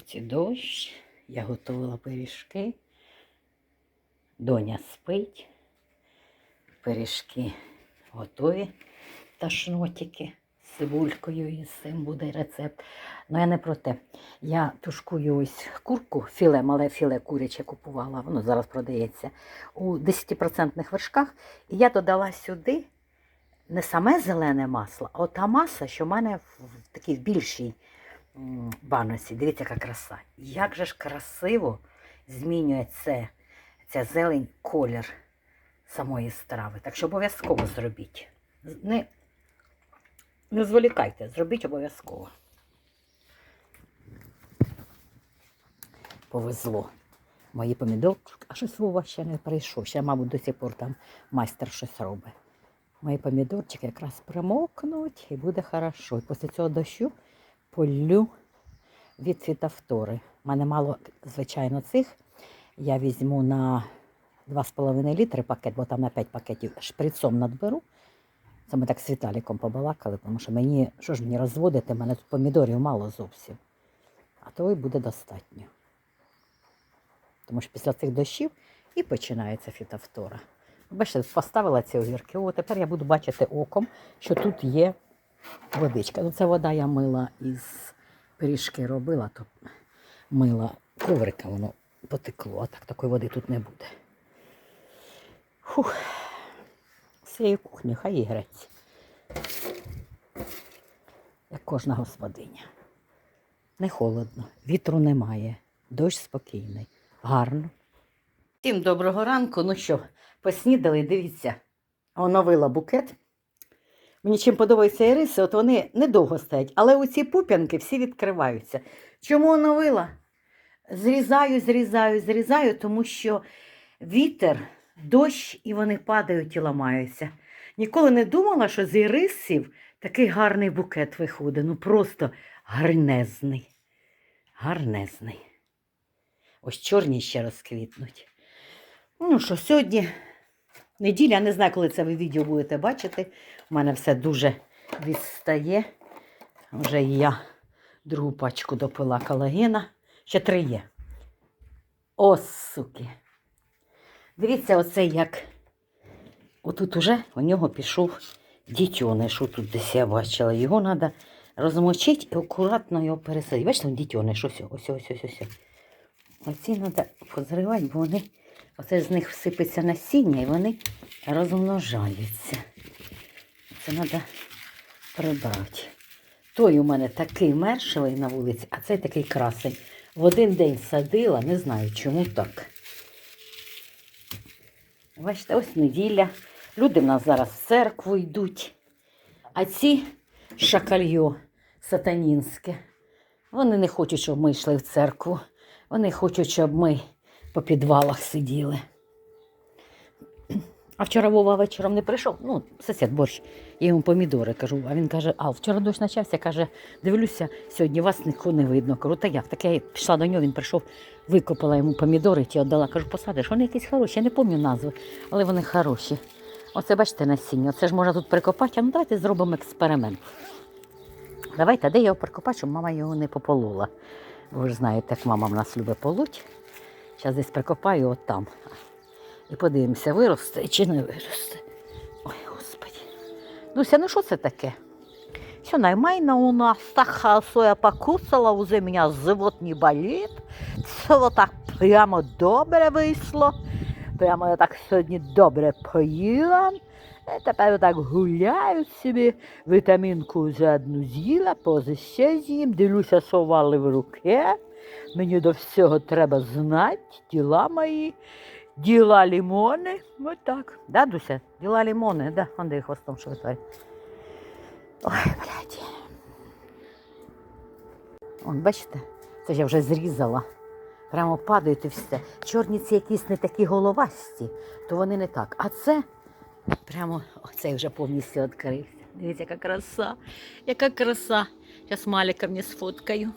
Ці дощ, я готувала пиріжки. Доня спить. Пиріжки готові та шнотики з цибулькою і з цим буде рецепт. Ну я не про те. Я тушкую ось курку, філе, мале філе куряче купувала, воно зараз продається у 10% вершках. І я додала сюди не саме зелене масло, а та маса, що в мене в такій більшій м. Дивіться, яка краса. Як же ж красиво змінює це, ця зелень колір самої страви. Так що обов'язково зробіть. Не, не зволікайте, зробіть обов'язково. Повезло. Мої помідорчики, а щось Вова ще не прийшов. Ще, мабуть, до сих пор там майстер щось робить. Мої помідорчики якраз примокнуть і буде хорошо. І після цього дощу полю від фітофтори. У мене мало, звичайно, цих. Я візьму на 2,5 літри пакет, бо там на 5 пакетів шприцом надберу. Це ми так з Віталіком побалакали, тому що мені, що ж мені розводити, У мене тут помідорів мало зовсім. А то і буде достатньо. Тому що після цих дощів і починається фітофтора. Бачите, поставила ці огірки. О, тепер я буду бачити оком, що тут є водичка. Ну, це вода я мила із пиріжки робила, то мила коврика, воно потекло, а так такої води тут не буде. Фух. Цієї кухні хай і греться. Як кожна господиня. Не холодно, вітру немає, дощ спокійний, гарно. Всім доброго ранку. Ну що, поснідали, дивіться, оновила букет. Мені чим подобаються іриси, от вони недовго стоять, але оці пуп'янки всі відкриваються. Чому оновила? Зрізаю, зрізаю, зрізаю, тому що вітер, дощ і вони падають і ламаються. Ніколи не думала, що з ірисів такий гарний букет виходить. Ну просто гарнезний. Гарнезний. Ось чорні ще розквітнуть. Ну що, сьогодні неділя, не знаю, коли це ви відео будете бачити. У мене все дуже відстає. Вже я другу пачку допила колагена. Ще три є. О, суки. Дивіться, оце як. Отут уже у нього пішов дітьониш. Тут десь я бачила. Його треба розмочити і акуратно його пересадити. Бачите, він дітьониш. Ось, ось, ось, ось. Оці треба позривати, бо вони, оце з них всипеться насіння і вони розмножаються. Це треба прибрати. Той у мене такий мершевий на вулиці, а цей такий красень. В один день садила, не знаю, чому так. Бачите, ось неділя. Люди в нас зараз в церкву йдуть. А ці шакальйо сатанінське, вони не хочуть, щоб ми йшли в церкву. Вони хочуть, щоб ми по підвалах сиділи. А вчора Вова вечором не прийшов. Ну, сусід борщ, я йому помідори кажу. А він каже: а вчора дощ почався, каже, дивлюся, сьогодні вас нікого не видно. Кажу, та як? Так я пішла до нього, він прийшов, викопала йому помідори, ті віддала. Кажу, посадиш, вони якісь хороші, я не пам'ятаю назви, але вони хороші. Оце бачите насіння, оце ж можна тут прикопати, а ну давайте зробимо експеримент. Давайте, де його прикопати, щоб мама його не пополола. Ви ж знаєте, як мама в нас любить полуть. Зараз десь прикопаю от там. І подивимося, виросте чи не виросте. Ой, господи. Дуся, ну що це таке? Все нормально у нас, так соя покусала, уже у меня живот не болит. Все так прямо добре вийшло. Прямо я так сьогодні добре поїла. І тепер так гуляю собі, вітамінку вже одну з'їла, пози ще з'їм, дивлюся, що вали в руки. Мені до всього треба знати, діла мої, діла лімони. Ось так. Да, Дуся? Діла лімони, да, он де хвостом витворяє. Ой, блядь. Он, бачите, це я вже зрізала. Прямо падають і все. Чорні ці якісь не такі головасті, то вони не так. А це прямо оцей вже повністю відкрився. Дивіться, яка краса, яка краса. Зараз Маліка мені сфоткаю.